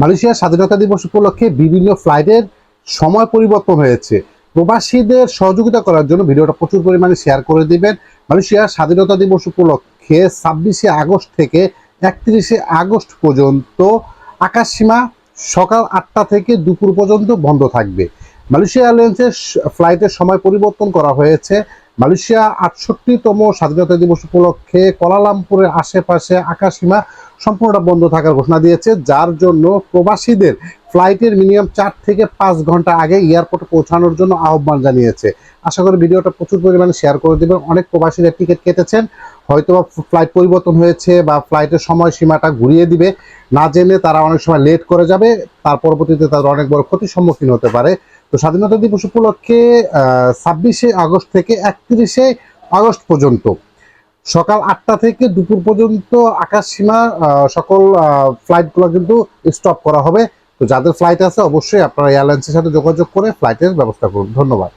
মালয়েশিয়ার স্বাধীনতা দিবস উপলক্ষে বিভিন্ন ফ্লাইটের সময় পরিবর্তন হয়েছে। প্রবাসীদের সহযোগিতা করার জন্য ভিডিওটা প্রচুর পরিমাণে শেয়ার করে দিবেন। মালয়েশিয়ার স্বাধীনতা দিবস উপলক্ষে ছাব্বিশে আগস্ট থেকে একত্রিশে আগস্ট পর্যন্ত আকাশসীমা সকাল আটটা থেকে দুপুর পর্যন্ত বন্ধ থাকবে। মালয়েশিয়া এয়ারলাইন্সের ফ্লাইটের সময় পরিবর্তন করা হয়েছে। মালয়েশিয়া আটষট্টিতম স্বাধীনতা দিবস উপলক্ষে কোলালামপুরের আশেপাশে আকাশসীমা সম্পূর্ণটা বন্ধ থাকার ঘোষণা দিয়েছে, যার জন্য প্রবাসীদের ফ্লাইটের মিনিমাম চার থেকে পাঁচ ঘণ্টা আগে এয়ারপোর্টে পৌঁছানোর জন্য আহ্বান জানিয়েছে। আশা করি ভিডিওটা প্রচুর পরিমাণে শেয়ার করে দেবেন। অনেক প্রবাসীরা টিকিট কেটেছেন হয়তো বা ফ্লাইট পরিবর্তন হয়েছে বা ফ্লাইটের সময়সীমাটা ঘুরিয়ে দিবে। না জেনে তারা অনেক সময় লেট করে যাবে, তার পরবর্তীতে তাদের অনেক বড় ক্ষতির সম্মুখীন হতে পারে। তো স্বাধীনতা দিবস উপলক্ষে ছাব্বিশে আগস্ট থেকে একত্রিশে আগস্ট পর্যন্ত সকাল আটটা থেকে দুপুর পর্যন্ত আকাশ সীমা সকল ফ্লাইটগুলো কিন্তু স্টপ করা হবে। তো যাদের ফ্লাইট আছে, অবশ্যই আপনারা এয়ারলাইন্সের সাথে যোগাযোগ করে ফ্লাইটের ব্যবস্থা করুন। ধন্যবাদ।